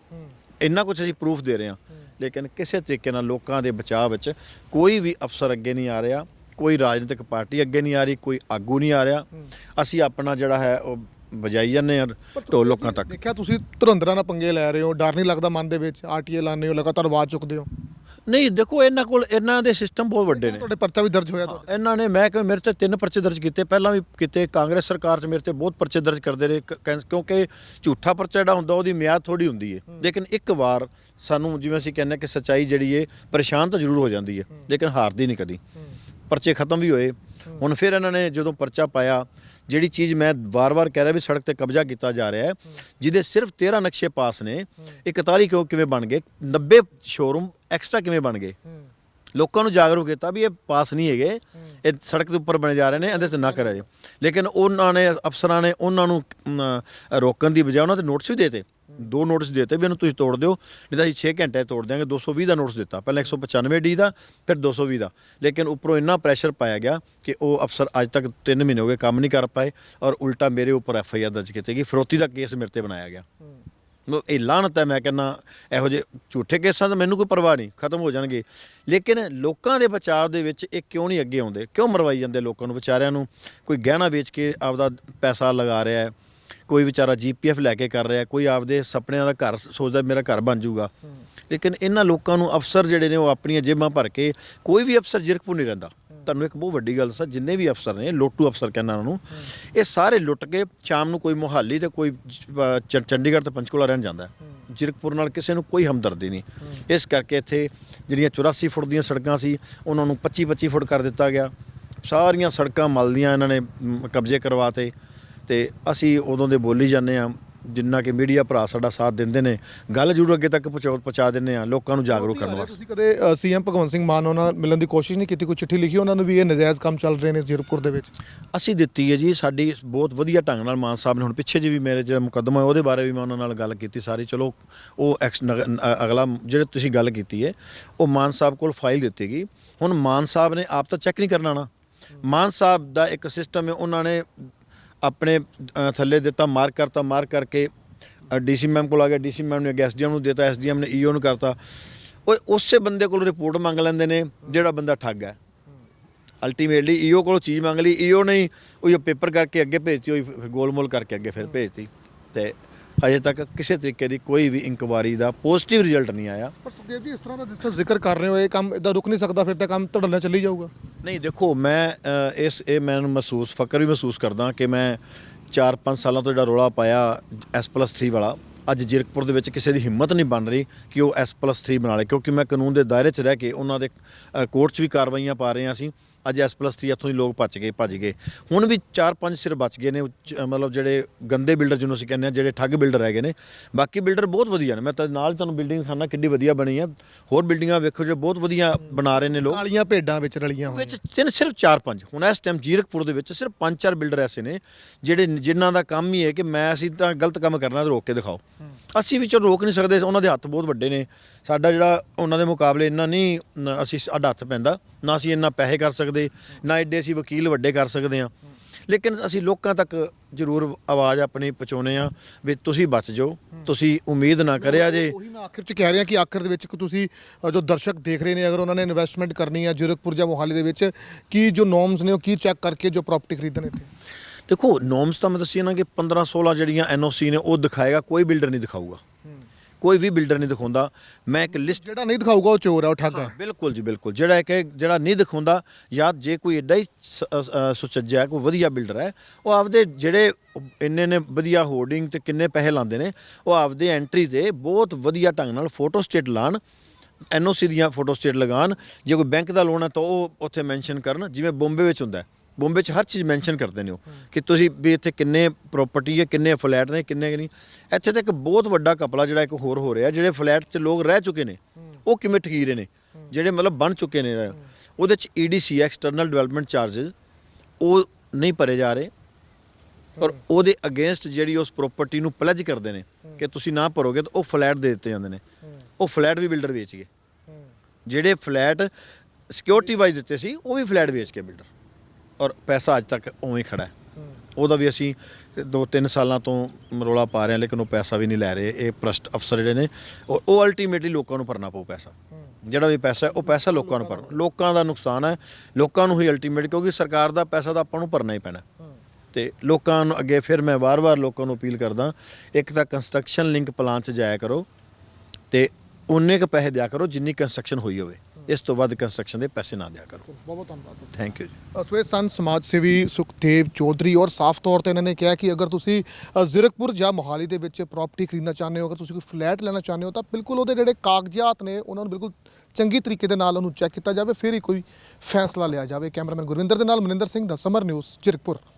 ਇੰਨਾ ਕੁਝ ਅਸੀਂ ਪ੍ਰੂਫ ਦੇ ਰਹੇ ਹਾਂ। ਲੇਕਿਨ ਕਿਸੇ ਤਰੀਕੇ ਨਾਲ ਲੋਕਾਂ ਦੇ ਬਚਾਅ ਵਿੱਚ ਕੋਈ ਵੀ ਅਫਸਰ ਅੱਗੇ ਨਹੀਂ ਆ ਰਿਹਾ ਕੋਈ ਰਾਜਨੀਤਿਕ ਪਾਰਟੀ ਅੱਗੇ ਨਹੀਂ ਆ ਰਹੀ ਕੋਈ ਆਗੂ ਨਹੀਂ ਆ ਰਿਹਾ। ਅਸੀਂ ਆਪਣਾ ਜਿਹੜਾ ਹੈ ਉਹ ਵਜਾਈ ਜਾਂਦੇ ਹਾਂ ਢੋਲ ਲੋਕਾਂ ਤੱਕ। ਦੇਖਿਆ ਤੁਸੀਂ ਧੁਰੰਦਰਾਂ ਨਾਲ ਪੰਗੇ ਲੈ ਰਹੇ ਹੋ ਡਰ ਨਹੀਂ ਲੱਗਦਾ ਮਨ ਦੇ ਵਿੱਚ ਆਰਟੀਏ ਲਾਉਂਦੇ ਹੋ ਲਗਾਤਾਰ ਆਵਾਜ਼ ਚੁੱਕਦੇ ਹੋ। ਨਹੀਂ ਦੇਖੋ ਇਹਨਾਂ ਕੋਲ ਇਹਨਾਂ ਦੇ ਸਿਸਟਮ ਬਹੁਤ ਵੱਡੇ ਨੇ। ਤੁਹਾਡੇ ਪਰਚਾ ਵੀ ਦਰਜ ਹੋਇਆ ਤੁਹਾਡੇ। ਇਹਨਾਂ ਨੇ ਮੈਂ ਕਿ ਮੇਰੇ ਤੇ ਤਿੰਨ ਪਰਚੇ ਦਰਜ ਕੀਤੇ। ਪਹਿਲਾਂ ਵੀ ਕੀਤੇ ਕਾਂਗਰਸ ਸਰਕਾਰ 'ਚ ਮੇਰੇ ਤੇ ਬਹੁਤ ਪਰਚੇ ਦਰਜ ਕਰਦੇ ਰਹੇ। ਕਿਉਂਕਿ ਝੂਠਾ ਪਰਚਾ ਜਿਹੜਾ ਹੁੰਦਾ ਉਹਦੀ ਮਿਆਦ ਥੋੜੀ ਹੁੰਦੀ ਹੈ। ਲੇਕਿਨ ਇੱਕ ਵਾਰ ਸਾਨੂੰ ਜਿਵੇਂ ਅਸੀਂ ਕਹਿੰਦੇ ਕਿ ਸੱਚਾਈ ਜਿਹੜੀ ਹੈ ਪਰੇਸ਼ਾਨ ਤਾਂ ਜ਼ਰੂਰ ਹੋ ਜਾਂਦੀ ਹੈ। ਲੇਕਿਨ ਹਾਰਦੀ ਨਹੀਂ ਕਦੀ। ਪਰਚੇ ਖਤਮ ਵੀ ਹੋਏ। ਹੁਣ ਫਿਰ ਇਹਨਾਂ ਨੇ ਜਦੋਂ ਪਰਚਾ ਪਾਇਆ ਜਿਹੜੀ ਚੀਜ਼ ਮੈਂ ਵਾਰ-ਵਾਰ ਕਹਿ ਰਿਹਾ ਵੀ ਸੜਕ ਤੇ ਕਬਜ਼ਾ ਕੀਤਾ ਜਾ ਰਿਹਾ ਹੈ, ਜਿਹਦੇ ਸਿਰਫ 13 ਨਕਸ਼ੇ ਪਾਸ ਨੇ 41 ਕਿਉਂ ਕਿਵੇਂ ਬਣ ਗਏ 90 ਸ਼ੋਰੂਮ ਐਕਸਟਰਾ ਕਿਵੇਂ ਬਣ ਗਏ? ਲੋਕਾਂ ਨੂੰ ਜਾਗਰੂਕ ਕੀਤਾ ਵੀ ਇਹ ਪਾਸ ਨਹੀਂ ਹੈਗੇ, ਇਹ ਸੜਕ ਦੇ ਉੱਪਰ ਬਣੇ ਜਾ ਰਹੇ ਨੇ, ਇਹਦੇ ਤੇ ਨਾ ਕਰਿਆ ਜੇ ਲੇਕਿਨ ਉਹਨਾਂ ਨੇ, ਅਫਸਰਾਂ ਨੇ ਉਹਨਾਂ ਨੂੰ ਰੋਕਣ ਦੀ ਬਜਾਏ ਉਹਨਾਂ ਤੇ ਨੋਟਿਸ ਵੀ ਦੇਤੇ। ਦੋ ਨੋਟਿਸ ਦੇਤੇ ਵੀ ਇਹਨੂੰ ਤੁਸੀਂ ਤੋੜ ਦਿਓ, ਨਹੀਂ ਤਾਂ ਅਸੀਂ 6 ਘੰਟੇ ਤੋੜ ਦਿਆਂਗੇ 220 ਦਾ ਨੋਟਿਸ ਦਿੱਤਾ। ਪਹਿਲਾਂ 195 ਡੀ ਦਾ, ਫਿਰ 220 ਦਾ। ਲੇਕਿਨ ਉੱਪਰੋਂ ਇੰਨਾ ਪ੍ਰੈਸ਼ਰ ਪਾਇਆ ਗਿਆ ਕਿ ਉਹ ਅਫਸਰ ਅੱਜ ਤੱਕ 3 ਮਹੀਨੇ ਹੋ ਗਏ ਕੰਮ ਨਹੀਂ ਕਰ ਪਾਏ ਔਰ ਉਲਟਾ ਮੇਰੇ ਉੱਪਰ ਐਫ ਆਈ ਆਰ ਦਰਜ ਕੀਤੀ ਗਈ ਫਰੋਤੀ ਦਾ ਕੇਸ ਮੇਰੇ ਤੇ ਬਣਾਇਆ ਗਿਆ। ਮਤਲਬ ਇਹ ਲਾਹਨਤ ਹੈ, ਮੈਂ ਕਹਿੰਦਾ ਇਹੋ ਜਿਹੇ ਝੂਠੇ ਕੇਸਾਂ ਦਾ ਮੈਨੂੰ ਕੋਈ ਪਰਵਾਹ ਨਹੀਂ, ਖਤਮ ਹੋ ਜਾਣਗੇ। ਲੇਕਿਨ ਲੋਕਾਂ ਦੇ ਬਚਾਅ ਦੇ ਵਿੱਚ ਇਹ ਕਿਉਂ ਨਹੀਂ ਅੱਗੇ ਆਉਂਦੇ? ਕਿਉਂ ਮਰਵਾਈ ਜਾਂਦੇ ਲੋਕਾਂ ਨੂੰ, ਵਿਚਾਰਿਆਂ ਨੂੰ? ਕੋਈ ਗਹਿਣਾ ਵੇਚ ਕੇ ਆਪਦਾ ਪੈਸਾ ਲਗਾ ਰਿਹਾ ਹੈ। ਕੋਈ ਵਿਚਾਰਾ ਜੀਪੀਐਫ ਲੈ ਕੇ ਕਰ ਰਿਹਾ ਕੋਈ ਆਪਦੇ ਸੁਪਨਿਆਂ ਦਾ ਘਰ ਸੋਚਦਾ ਮੇਰਾ ਘਰ ਬਣ ਜਾਊਗਾ। ਲੇਕਿਨ ਇਹਨਾਂ ਲੋਕਾਂ ਨੂੰ ਅਫਸਰ ਜਿਹੜੇ ਨੇ ਉਹ ਆਪਣੀਆਂ ਜੇਬਾਂ ਭਰ ਕੇ ਕੋਈ ਵੀ ਅਫਸਰ ਜਿਰਕਪੁਰ ਨਹੀਂ ਰਹਿੰਦਾ। ਤੁਹਾਨੂੰ ਇੱਕ ਬਹੁਤ ਵੱਡੀ ਗੱਲ ਦੱਸਾਂ ਜਿੰਨੇ ਵੀ ਅਫਸਰ ਨੇ ਲੋਟੂ ਅਫਸਰ ਕਹਿੰਦਾ ਉਹਨਾਂ ਨੂੰ ਇਹ ਸਾਰੇ ਲੁੱਟ ਕੇ ਸ਼ਾਮ ਨੂੰ ਕੋਈ ਮੁਹਾਲੀ ਤੇ ਕੋਈ ਚੰਡੀਗੜ੍ਹ ਤੇ ਪੰਚਕੂਲਾ ਰਹਿਣ ਜਾਂਦਾ। ਜਿਰਕਪੁਰ ਨਾਲ ਕਿਸੇ ਨੂੰ ਕੋਈ ਹਮਦਰਦੀ ਨਹੀਂ। ਇਸ ਕਰਕੇ ਇੱਥੇ ਜਿਹੜੀਆਂ 84 ਫੁੱਟ ਦੀਆਂ ਸੜਕਾਂ ਸੀ ਉਹਨਾਂ ਨੂੰ 25 25 ਫੁੱਟ ਕਰ ਦਿੱਤਾ ਗਿਆ। ਸਾਰੀਆਂ ਸੜਕਾਂ ਮਲਦੀਆਂ ਇਹਨਾਂ ਨੇ ਕਬਜ਼ੇ ਕਰਵਾਤੇ ਤੇ ਅਸੀਂ ਉਦੋਂ ਦੇ ਬੋਲੀ ਜਾਂਦੇ ਆ ਜਿੰਨਾ ਕਿ ਮੀਡੀਆ ਭਰਾ ਸਾਡਾ ਸਾਥ ਦਿੰਦੇ ਨੇ ਗੱਲ ਜ਼ਰੂਰ ਅੱਗੇ ਤੱਕ ਪਹੁੰਚਾ ਪਹੁੰਚਾ ਦਿੰਦੇ ਆ ਲੋਕਾਂ ਨੂੰ ਜਾਗਰੂਕ ਕਰਨ ਵਾਸਤੇ। ਤੁਸੀਂ ਕਦੇ ਸੀਐਮ ਭਗਵੰਤ ਸਿੰਘ ਮਾਨ ਉਹਨਾਂ ਨਾਲ ਮਿਲਣ ਦੀ ਕੋਸ਼ਿਸ਼ ਨਹੀਂ ਕੀਤੀ ਕੋਈ ਚਿੱਠੀ ਲਿਖੀ ਉਹਨਾਂ ਨੂੰ ਵੀ ਇਹ ਨਜਾਇਜ਼ ਕੰਮ ਚੱਲ ਰਹੇ ਨੇ ਜ਼ੀਰਕਪੁਰ ਦੇ ਵਿੱਚ? ਅਸੀਂ ਦਿੱਤੀ ਹੈ ਜੀ ਸਾਡੀ ਬਹੁਤ ਵਧੀਆ ਢੰਗ ਨਾਲ ਮਾਨ ਸਾਹਿਬ ਨੇ ਹੁਣ ਪਿੱਛੇ ਜੀ ਵੀ ਮੇਰੇ ਜਿਹੜਾ ਮੁਕੱਦਮਾ ਹੈ ਉਹਦੇ ਬਾਰੇ ਵੀ ਮੈਂ ਉਹਨਾਂ ਨਾਲ ਗੱਲ ਕੀਤੀ ਸਾਰੀ। ਚਲੋ ਉਹ ਐਕਸ- ਅਗਲਾ ਜਿਹੜੇ ਤੁਸੀਂ ਗੱਲ ਕੀਤੀ ਹੈ ਉਹ ਮਾਨ ਸਾਹਿਬ ਕੋਲ ਫਾਈਲ ਦਿੱਤੀ ਗਈ। ਹੁਣ ਮਾਨ ਸਾਹਿਬ ਨੇ ਆਪ ਤਾਂ ਚੈੱਕ ਨਹੀਂ ਕਰਨਾ ਨਾ। ਮਾਨ ਸਾਹਿਬ ਦਾ ਇੱਕ ਸਿਸਟਮ ਹੈ ਉਹਨਾਂ ਨੇ ਆਪਣੇ ਥੱਲੇ ਦਿੱਤਾ ਮਾਰ ਕਰਤਾ ਮਾਰ ਕਰਕੇ ਡੀਸੀ ਮੈਮ ਕੋਲ ਆ ਗਿਆ ਡੀਸੀ ਮੈਮ ਨੇ ਐਸਡੀਐਮ ਨੂੰ ਦਿੱਤਾ ਐਸਡੀਐਮ ਨੇ ਈਓ ਨੂੰ ਕਰਤਾ। ਉਹ ਉਸੇ ਬੰਦੇ ਕੋਲ ਰਿਪੋਰਟ ਮੰਗ ਲੈਂਦੇ ਨੇ, ਜਿਹੜਾ ਬੰਦਾ ਠੱਗ ਹੈ। ਅਲਟੀਮੇਟਲੀ ਈਓ ਕੋਲੋਂ ਚੀਜ਼ ਮੰਗ ਲਈ ਈਓ ਨੇ ਹੀ ਉਹ ਪੇਪਰ ਕਰਕੇ ਅੱਗੇ ਭੇਜਤੀ ਹੋਈ ਫਿਰ ਗੋਲਮੋਲ ਕਰਕੇ ਅੱਗੇ ਫਿਰ ਭੇਜਤੀ। ਤੇ ਅਜੇ ਤੱਕ ਕਿਸੇ ਤਰੀਕੇ ਦੀ ਕੋਈ ਵੀ ਇਨਕੁਆਰੀ ਦਾ ਪੋਜ਼ਿਟਿਵ ਰਿਜ਼ਲਟ ਨਹੀਂ ਆਇਆ। ਪਰ ਸੁਖਦੇਵ ਜੀ, ਇਸ ਤਰ੍ਹਾਂ ਦਾ ਜਿਸ ਤਰ੍ਹਾਂ ਜ਼ਿਕਰ ਕਰ ਰਹੇ ਹੋ, ਇਹ ਕੰਮ ਇਦਾਂ ਰੁਕ ਨਹੀਂ ਸਕਦਾ, ਫਿਰ ਤਾਂ ਕੰਮ ਧੜਨਾ ਚੱਲੀ ਜਾਊਗਾ। ਨਹੀਂ ਦੇਖੋ ਮੈਂ ਅ, ਇਸ ਇਹ ਮੈਨੂੰ ਮਹਿਸੂਸ ਫਕਰ ਵੀ ਮਹਿਸੂਸ ਕਰਦਾ ਕਿ ਮੈਂ 4-5 ਸਾਲਾਂ ਤੋਂ ਜਿਹੜਾ ਰੋਲਾ ਪਾਇਆ S+3 ਵਾਲਾ ਅੱਜ ਜ਼ੀਰਕਪੁਰ ਦੇ ਵਿੱਚ ਕਿਸੇ ਦੀ ਹਿੰਮਤ ਨਹੀਂ ਬਣ ਰਹੀ ਕਿ ਉਹ S+3 ਬਣਾ ਲੇ ਕਿਉਂਕਿ ਮੈਂ ਕਾਨੂੰਨ ਦੇ ਦਾਇਰੇ 'ਚ ਰਹਿ ਕੇ ਉਹਨਾਂ ਦੇ ਕੋਰਟ 'ਚ ਵੀ ਕਾਰਵਾਈਆਂ ਪਾ ਰਹੇ ਹਾਂ ਅਸੀਂ। ਅੱਜ S+3 ਇੱਥੋਂ ਦੀ ਲੋਕ ਭੱਜ ਗਏ ਭੱਜ ਗਏ। ਹੁਣ ਵੀ 4-5 ਸਿਰ ਬਚ ਗਏ ਨੇ ਮਤਲਬ ਜਿਹੜੇ ਗੰਦੇ ਬਿਲਡਰ ਜਿਹਨੂੰ ਅਸੀਂ ਕਹਿੰਦੇ ਆ ਜਿਹੜੇ ਠੱਗ ਬਿਲਡਰ ਹੈਗੇ ਨੇ। ਬਾਕੀ ਬਿਲਡਰ ਬਹੁਤ ਵਧੀਆ ਨੇ। ਮੈਂ ਤਾਂ ਨਾਲ ਹੀ ਤੁਹਾਨੂੰ ਬਿਲਡਿੰਗ ਖਾਨਾ ਕਿੱਡੀ ਵਧੀਆ ਬਣੀ ਆ। ਹੋਰ ਬਿਲਡਿੰਗਾਂ ਵੇਖੋ ਜੋ ਬਹੁਤ ਵਧੀਆ ਬਣਾ ਰਹੇ ਨੇ ਲੋਕ। ਕਾਲੀਆਂ ਭੇਡਾਂ ਵਿੱਚ ਰਲੀਆਂ ਹੋਈਆਂ। ਵਿੱਚ ਤਿੰਨ ਸਿਰਫ 4-5 ਹੁਣ ਇਸ ਟਾਈਮ ਜੀਰਕਪੁਰ ਦੇ ਵਿੱਚ ਸਿਰਫ 5-4 ਬਿਲਡਰ ਐਸੇ ਨੇ ਜਿਹੜੇ ਜਿਨ੍ਹਾਂ ਦਾ ਕੰਮ ਹੀ ਹੈ ਕਿ ਮੈਂ ਅਸੀਂ ਤਾਂ ਗਲਤ ਕੰਮ ਕਰਨਾ ਤੇ ਰੋਕ ਕੇ ਦਿਖਾਓ। ਅਸੀਂ ਵੀ ਚਲੋ ਰੋਕ ਨਹੀਂ ਸਕਦੇ ਉਹਨਾਂ ਦੇ ਹੱਥ ਬਹੁਤ ਵੱਡੇ ਨੇ। ਸਾਡਾ ਜਿਹੜਾ ਉਹਨਾਂ ਦੇ ਮੁਕਾਬਲੇ ਇੰਨਾ ਨਹੀਂ ਨ- ਅਸੀਂ ਸਾਡਾ ਹੱਥ ਪੈਂਦਾ। ਨਾ ਅਸੀਂ ਇੰਨਾ ਪੈਸੇ ਕਰ ਸਕਦੇ ਨਾ ਐਡੇ ਅਸੀਂ ਵਕੀਲ ਵੱਡੇ ਕਰ ਸਕਦੇ ਹਾਂ। ਲੇਕਿਨ ਅਸੀਂ ਲੋਕਾਂ ਤੱਕ ਜ਼ਰੂਰ ਆਵਾਜ਼ ਆਪਣੀ ਪਹੁੰਚਾਉਂਦੇ ਆ ਵੀ ਤੁਸੀਂ ਬਚ ਜਾਓ ਤੁਸੀਂ ਉਮੀਦ ਨਾ ਕਰਿਆ ਜੇ। ਉਹੀ ਮੈਂ ਆਖਿਰ ਚ ਕਹਿ ਰਿਹਾ ਕਿ ਆਖਿਰ ਦੇ ਵਿੱਚ ਕਿ ਤੁਸੀਂ ਅ, ਜੋ ਦਰਸ਼ਕ ਦੇਖ ਰਹੇ ਨੇ ਅਗਰ ਉਹਨਾਂ ਨੇ ਇਨਵੈਸਟਮੈਂਟ ਕਰਨੀ ਹੈ ਜ਼ੀਰਕਪੁਰ ਜਾਂ ਮੋਹਾਲੀ ਦੇ ਵਿੱਚ ਕੀ ਜੋ ਨੋਰਮਸ ਨੇ ਉਹ ਕੀ ਚੈੱਕ ਕਰਕੇ ਜੋ ਪ੍ਰਾਪਰਟੀ ਖਰੀਦਣ ਇੱਥੇ ਦੇਖੋ ਨੋਮਸ ਤਾਂ ਮੈਂ ਦੱਸਿਆ ਨਾ ਕਿ 15 16 ਜਿਹੜੀਆਂ ਐਨਓਸੀ ਨੇ ਉਹ ਦਿਖਾਏਗਾ ਕੋਈ ਬਿਲਡਰ ਨਹੀਂ ਦਿਖਾਊਗਾ। ਕੋਈ ਵੀ ਬਿਲਡਰ ਨਹੀਂ ਦਿਖਾਉਂਦਾ। ਮੈਂ ਇੱਕ ਲਿਸਟ ਜਿਹੜਾ ਨਹੀਂ ਦਿਖਾਊਗਾ ਉਹ ਚੋਰ ਹੈ ਉਹ ਠੱਗ ਬਿਲਕੁਲ ਜੀ ਬਿਲਕੁਲ। ਜਿਹੜਾ ਇੱਕ ਜਿਹੜਾ ਨਹੀਂ ਦਿਖਾਉਂਦਾ ਜਾਂ ਜੇ ਕੋਈ ਐਡਾ ਹੀ ਸੁਚੱਜਾ ਕੋਈ ਵਧੀਆ ਬਿਲਡਰ ਹੈ ਉਹ ਆਪਦੇ ਜਿਹੜੇ ਇੰਨੇ ਨੇ ਵਧੀਆ ਹੋਰਡਿੰਗ ਤੇ ਕਿੰਨੇ ਪੈਸੇ ਲਾਉਂਦੇ ਨੇ ਉਹ ਆਪਦੇ ਐਂਟਰੀ ਤੇ ਬਹੁਤ ਵਧੀਆ ਢੰਗ ਨਾਲ ਫੋਟੋ ਸਟੇਟ ਲਾਣ ਐਨਓਸੀ ਦੀਆਂ ਫੋਟੋ ਸਟੇਟ ਲਗਾਉਣ ਜੇ ਕੋਈ ਬੈਂਕ ਦਾ ਲੋਨ ਹੈ ਤਾਂ ਉਹ ਉੱਥੇ ਮੈਂਸ਼ਨ ਕਰਨ ਜਿਵੇਂ ਬੰਬੇ ਵਿੱਚ ਹੁੰਦਾ ਹੈ। ਬੰਬੇ 'ਚ ਹਰ ਚੀਜ਼ ਮੈਂਸ਼ਨ ਕਰਦੇ ਨੇ ਉਹ, ਕਿ ਤੁਸੀਂ ਵੀ ਇੱਥੇ ਕਿੰਨੇ ਪ੍ਰਾਪਰਟੀ ਹੈ, ਕਿੰਨੇ ਫਲੈਟ ਨੇ, ਕਿੰਨੇ ਨਹੀਂ। ਇੱਥੇ ਤਾਂ ਇੱਕ ਬਹੁਤ ਵੱਡਾ ਕਪਲਾ ਜਿਹੜਾ ਇੱਕ ਹੋਰ ਹੋ ਰਿਹਾ, ਜਿਹੜੇ ਫਲੈਟ 'ਚ ਲੋਕ ਰਹਿ ਚੁੱਕੇ ਨੇ, ਉਹ ਕਿਵੇਂ ਠਗੀ ਰਹੇ ਨੇ, ਜਿਹੜੇ ਮਤਲਬ ਬਣ ਚੁੱਕੇ ਨੇ। ਉਹਦੇ 'ਚ ਈਡੀਸੀ ਐਕਸਟਰਨਲ ਡਿਵੈਲਪਮੈਂਟ ਚਾਰजेस ਉਹ ਨਹੀਂ ਭਰੇ ਜਾ ਰਹੇ। ਔਰ ਉਹਦੇ ਅਗੇਂਸਟ ਜਿਹੜੀ ਉਸ ਪ੍ਰਾਪਰਟੀ ਨੂੰ ਪਲੇਜ ਕਰਦੇ ਨੇ, ਕਿ ਤੁਸੀਂ ਨਾ ਭਰੋਗੇ ਤਾਂ ਉਹ ਫਲੈਟ ਦੇ ਦਿੱਤੇ ਜਾਂਦੇ ਨੇ। ਉਹ ਫਲੈਟ ਵੀ ਬਿਲਡਰ ਵੇਚ ਗਏ। ਜਿਹੜੇ ਫਲੈਟ ਸਿਕਿਉਰਿਟੀ ਵਾਈਜ਼ ਦਿੱਤੇ ਸੀ, ਉਹ ਵੀ ਫਲੈਟ ਵੇਚ ਕੇ ਬਿਲਡਰ ਔਰ ਪੈਸਾ ਅੱਜ ਤੱਕ ਉਵੇਂ ਹੀ ਖੜਾ ਹੈ। ਉਹਦਾ ਵੀ ਅਸੀਂ 2-3 ਸਾਲਾਂ ਤੋਂ ਰੋਲਾ ਪਾ ਰਹੇ ਹਾਂ ਲੇਕਿਨ ਉਹ ਪੈਸਾ ਵੀ ਨਹੀਂ ਲੈ ਰਹੇ। ਇਹ ਭ੍ਰਸ਼ਟ ਅਫਸਰ ਜਿਹੜੇ ਨੇ ਉਹ- ਉਹ ਅਲਟੀਮੇਟਲੀ ਲੋਕਾਂ ਨੂੰ ਭਰਨਾ ਪਊ ਪੈਸਾ। ਜਿਹੜਾ ਵੀ ਪੈਸਾ ਹੈ ਉਹ ਪੈਸਾ ਲੋਕਾਂ ਨੂੰ ਭਰ ਲੋਕਾਂ ਦਾ ਨੁਕਸਾਨ ਹੈ ਲੋਕਾਂ ਨੂੰ ਹੀ ਅਲਟੀਮੇਟ ਕਿਉਂਕਿ ਸਰਕਾਰ ਦਾ ਪੈਸਾ ਤਾਂ ਆਪਾਂ ਨੂੰ ਭਰਨਾ ਹੀ ਪੈਣਾ। ਤੇ ਲੋਕਾਂ ਨੂੰ ਅੱਗੇ ਫਿਰ ਮੈਂ ਵਾਰ-ਵਾਰ ਲੋਕਾਂ ਨੂੰ ਅਪੀਲ ਕਰਦਾ ਇੱਕ ਤਾਂ ਕੰਸਟਰਕਸ਼ਨ ਲਿੰਕ ਪਲਾਨ 'ਚ ਜਾਇਆ ਕਰੋ ਤੇ ਉਨੇ ਕੁ ਪੈਸੇ ਦਿਆ ਕਰੋ ਜਿੰਨੀ ਕੰਸਟਰਕਸ਼ਨ ਹੋਈ ਹੋਵੇ। ਇਸ ਤੋਂ ਵੱਧ ਕੰਸਟਰਕਸ਼ਨ ਦੇ ਪੈਸੇ ਨਾ ਦਿਆ ਕਰੋ। ਬਹੁਤ ਬਹੁਤ ਧੰਨਵਾਦ ਸਰ। ਥੈਂਕ ਯੂ ਜੀ। ਸੋ ਇਹ ਸਨ ਸਮਾਜ ਸੇਵੀ ਸੁਖਦੇਵ ਚੌਧਰੀ ਔਰ ਸਾਫ਼ ਤੌਰ ਤੇ ਇਹਨਾਂ ਨੇ ਕਿਹਾ ਕਿ ਅਗਰ ਤੁਸੀਂ ਜ਼ੀਰਕਪੁਰ ਜਾਂ ਮੋਹਾਲੀ ਦੇ ਵਿੱਚ ਪ੍ਰਾਪਰਟੀ ਖਰੀਦਣਾ ਚਾਹੁੰਦੇ ਹੋ ਅਗਰ ਤੁਸੀਂ ਕੋਈ ਫਲੈਟ ਲੈਣਾ ਚਾਹੁੰਦੇ ਹੋ ਤਾਂ ਬਿਲਕੁਲ ਉਹਦੇ ਜਿਹੜੇ ਕਾਗਜ਼ਾਤ ਨੇ ਉਹਨਾਂ ਨੂੰ ਬਿਲਕੁਲ ਚੰਗੀ ਤਰੀਕੇ ਦੇ ਨਾਲ ਉਹਨੂੰ ਚੈੱਕ ਕੀਤਾ ਜਾਵੇ ਫਿਰ ਹੀ ਕੋਈ ਫੈਸਲਾ ਲਿਆ ਜਾਵੇ। ਕੈਮਰਾਮੈਨ ਗੁਰਵਿੰਦਰ ਦੇ ਨਾਲ ਮਨਿੰਦਰ ਸਿੰਘ ਦਾ ਸਮਰ ਨਿਊਜ਼ ਜ਼ੀਰਕਪੁਰ।